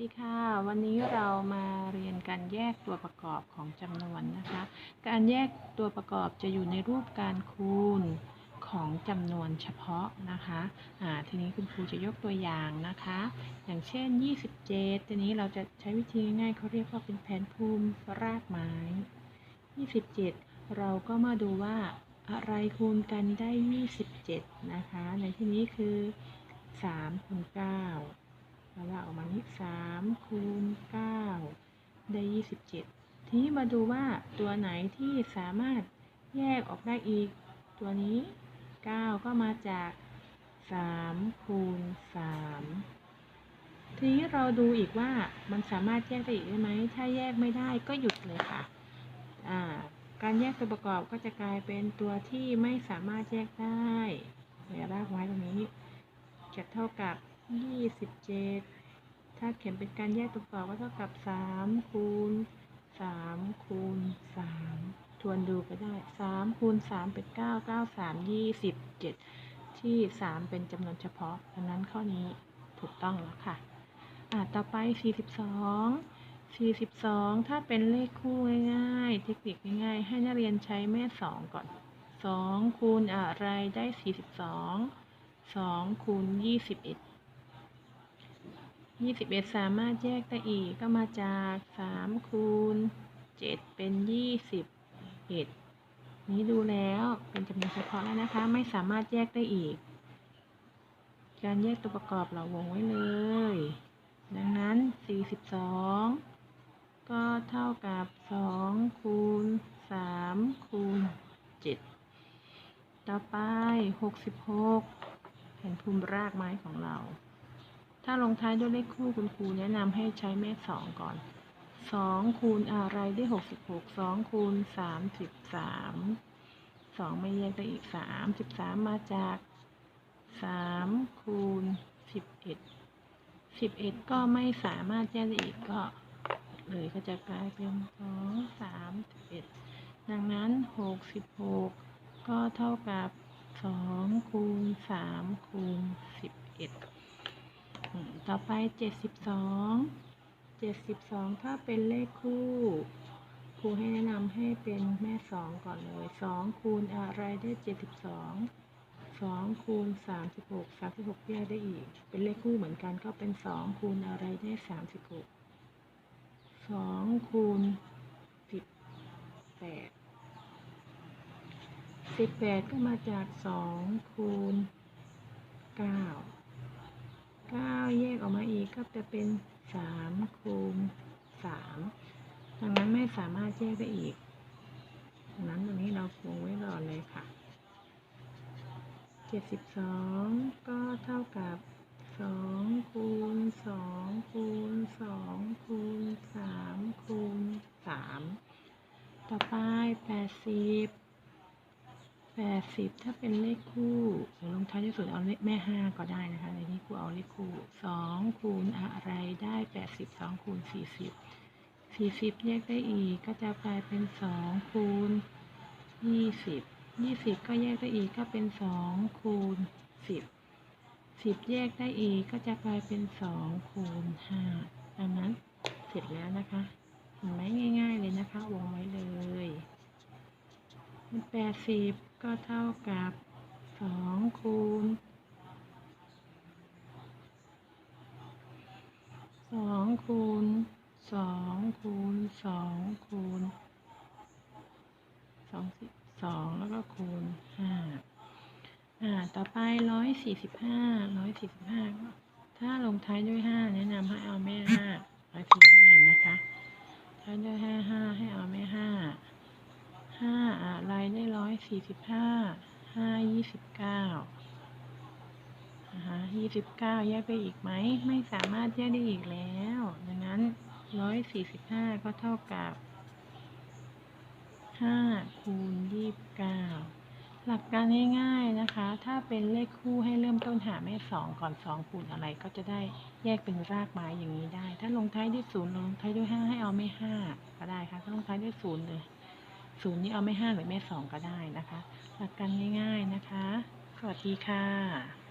ดีค่ะ วันนี้เรามาเรียนการแยกตัวประกอบของจำนวนนะคะ การแยกตัวประกอบจะอยู่ในรูปการคูณของจำนวนเฉพาะนะคะอ่าทีนี้คุณครูจะยกตัวอย่างนะคะ อย่างเช่น 27 ทีนี้เราจะใช้วิธีง่ายๆเขาเรียกว่าเป็นแผนภูมิรากไม้ 27 เราก็มาดูว่าอะไรคูณกันได้ 27 นะคะ ในที่นี้คือ3คูณ9 แล้วเราออกมานี้สามคูณเก้าได้ยี่สิบเจ็ดทีนี้มาดูว่าตัวไหนที่สามารถแยกออกได้อีก ตัวนี้เก้าก็มาจากสามคูณสามทีนี้เราดูอีกว่ามันสามารถแยกได้อีกได้ไหม ถ้าแยกไม่ได้ก็หยุดเลยค่ะาการแยกตัวประกอบก็จะกลายเป็นตัวที่ไม่สามารถแยกได้เดี๋ยวรากไว้ตรงนี้จะเท่ากับ ยี่สิบเจ็ดถ้าเขียนเป็นการแยกตัวประกอบก็เท่ากับสามคูณสามคูณสามทวนดูก็ได้สามคูณสามเป็นเก้าเก้าสามยี่สิบเจ็ดที่สามเป็นจำนวนเฉพาะดังนั้นข้อนี้ถูกต้องแล้วค่ะอ่าต่อไปสี่สิบสองสี่สิบสองถ้าเป็นเลขคู่ง่ายๆ เทคนิคง่ายๆ ให้นักเรียนใช้แม่สองก่อนสองคูณอะไรได้สี่สิบสองสองคูณยี่สิบเอ็ด ยี่สิบเอ็ดสามารถแยกได้อีกก็มาจากสามคูณเจ็ดเป็นยี่สิบเอ็ดนี้ดูแล้วเป็นจำนวนเฉพาะแล้วนะคะ ไม่สามารถแยกได้อีก การแยกตัวประกอบเราวงไว้เลย ดังนั้นสี่สิบสองก็เท่ากับสองคูณสามคูณเจ็ดต่อไปหกสิบหกแผ่นภูมิรากไม้ของเรา ถ้าลงท้ายด้วยเลขคู่คุณครูแนะนำให้ใช้แม่สองก่อนสองคูณอะไรได้หกสิบหกสองคูณสามสิบสามสองไม่แยกได้อีกสามสิบสามมาจากสามคูณสิบเอ็ดสิบเอ็ดก็ไม่สามารถแยกได้อีกก็เลยก็จะกลายเป็นสองสามสิบเอ็ดดังนั้นหกสิบหกก็เท่ากับสองคูณสามคูณสิบเอ็ด ต่อไป 72 72 ถ้าเป็นเลขคู่ครูให้แนะนำให้เป็นแม่ 2 ก่อนเลย 2 คูณอะไรได้ 72 2 คูณ 36 36แยกได้อีก เป็นเลขคู่เหมือนกันก็เป็น 2 คูณอะไรได้ 36 2 คูณ 18 18 ก็มาจาก 2 คูณ จะเป็นสามคูณสามดังนั้นไม่สามารถแยกได้อีกดังนั้นตรงนี้เราวงไว้ก่อนเลยค่ะเจ็ดสิบสองก็เท่ากับสองคูณสองคูณสองคูณสามคูณสามต่อไปแปดสิบ แปดสิบถ้าเป็นเลขคู่หรือลงท้ายที่สุดเอาเลขแม่ห้าก็ได้นะคะในนี้ครูเอาเลขคู่สองคูณอะไรได้แปดสิบสองคูณสี่สิบสี่สิบแยกได้อีกก็จะกลายเป็นสองคูณยี่สิบยี่สิบก็แยกได้อีกก็เป็นสองคูณสิบสิบแยกได้อีกก็จะกลายเป็นสองคูณห้าดังนั้นเสร็จแล้วนะคะเห็นไหมง่าย ๆ เลยนะคะวงไว้เลยแปดสิบ ก็เท่ากับสองคูณสองคูณสองคูณสองคูณสองสิบสองแล้วก็คูณห้าอ่า ต่อไปร้อยสี่สิบห้าร้อยสี่สิบห้าถ้าลงท้ายด้วยห้าแนะนำให้เอาแม่ห้าร้อยสี่ห้านะคะ ท้ายด้วยห้าห้าให้เอาแม่ห้า ห้าอะไรได้ร้อย สี่สิบห้าห้ายี่สิบเก้านะคะยี่สิบเก้าแยกไปอีกไหม ไม่สามารถแยกได้อีกแล้ว ดังนั้นร้อยสี่สิบห้าก็เท่ากับห้าคูณยี่สิบเก้าหลักการง่ายๆนะคะ ถ้าเป็นเลขคู่ให้เริ่มต้นหาแม่สองก่อนสองคูณอะไรก็จะได้แยกเป็นรากไม้อย่างนี้ได้ ถ้าลงท้ายด้วยศูนย์ลงท้ายด้วยห้าให้เอาไม่ห้าก็ได้ค่ะ ถ้าลงท้ายด้วยศูนย์เลย ศูนย์นี้เอาไม่ห้าหรือไม่สองก็ได้นะคะ หลักการง่าย ๆนะคะ สวัสดีค่ะ